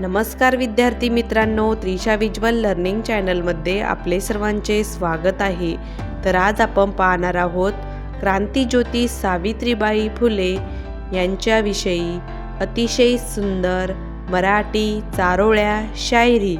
नमस्कार विद्यार्थी मित्रांनो त्रिशा विज्वल लर्निंग चॅनलमध्ये आपले सर्वांचे स्वागत आहे. तर आज आपण पाहणार आहोत क्रांतीज्योती सावित्रीबाई फुले यांच्याविषयी अतिशय सुंदर मराठी चारोळ्या शायरी.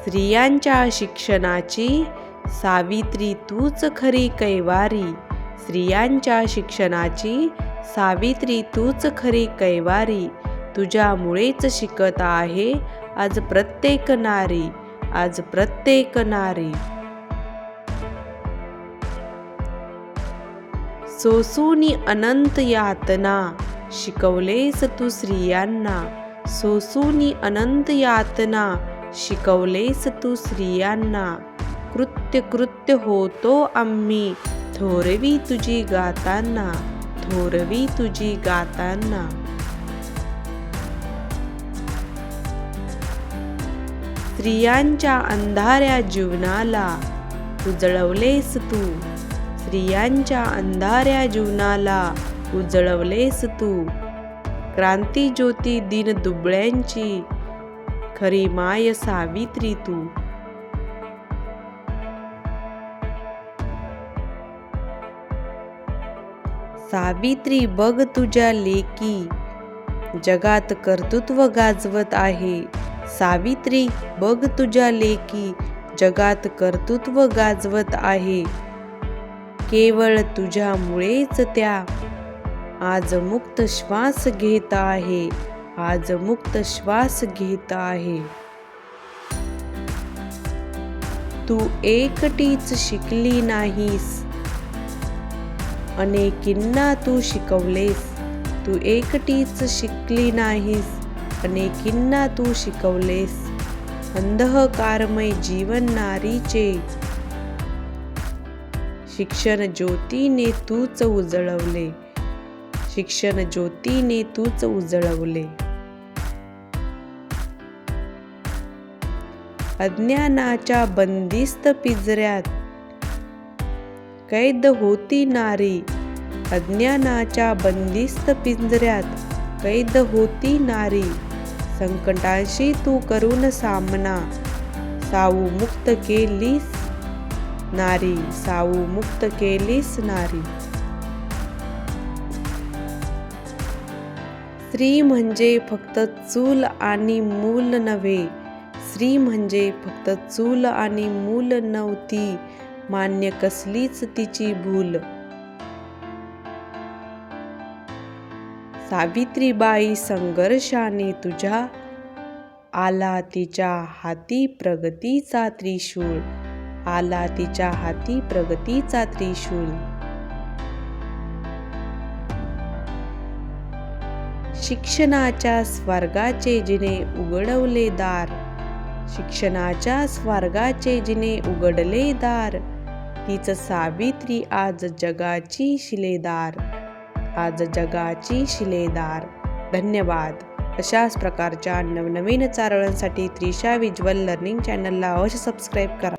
स्त्रियांच्या शिक्षणाची सावित्री तूच खरी कैवारी. स्त्रियांच्या शिक्षणाची सावित्री तूच खरी कैवारी. तुझ्यामुळेच शिकत आहे आज प्रत्येक नारी आज प्रत्येक नारी. सोसूनी अनंत यातना शिकवलेस तू स्त्रियांना. सोसूनी अनंत यातना शिकवलेस तू स्त्रियांना. कृत्य कृत्य होतो आम्ही थोरवी तुझी गाताना थोरवी तुझी गाताना. स्त्रियांच्या अंधाऱ्या जीवनाला उजळवलेस तू. स्त्रियांच्या अंधाऱ्या जीवनाला उजळवलेस तू. क्रांती ज्योती दिन दुबळ्यांची खरी माय सावित्री तू. सावित्री बघ तुझ्या लेकी. जगात कर्तृत्व गाजवत आहे. सावित्री बघ तुझ्या लेकी. जगात कर्तृत्व गाजवत आहे. केवळ तुझ्यामुळेच त्या आज मुक्त श्वास घेत आहे. आज मुक्त श्वास घेत आहे. तू एकटीच शिकली नाहीस. अनेकींना तू शिकवलेस. तू एकटीच शिकली नाहीस. अनेकींना तू शिकवलेस. अंधकारमय जीवन नारीचे. शिक्षण ज्योतीने तूच उजळवले. शिक्षण ज्योतीने तूच उजळवले. अज्ञानाच्या बंदिस्त पिंजऱ्यात कैद होती नारी. अज्ञानाच्या बंदिस्त पिंजऱ्यात कैद होती नारी. संकटाशी तू करून सामना. साऊ मुक्त केलीस नारी. साऊ मुक्त केलीस नारी. स्त्री म्हणजे फक्त चूल आणि मूल नव्हे. स्त्री म्हणजे फक्त चूल आणि मूल नव्हती. मान्य कसलीच तिची भूल. सावित्रीबाई संघर्षाने तुझ्या आला तिच्या हाती प्रगतीचा त्रिशूळ आला तिच्या हाती प्रगतीचा त्रिशूळ. शिक्षणाच्या स्वर्गाचे जिने उघडवले दार शिक्षणाच्या स्वर्गाचे जिने उघडले दार. तीच सावित्री आज जगाची शिलेदार. आज जगाची शिलेदार. धन्यवाद. अशाच प्रकारच्या नवनवीन चारोळ्यांसाठी त्रिशा विज्वल लर्निंग चॅनलला अवश्य सबस्क्राईब करा.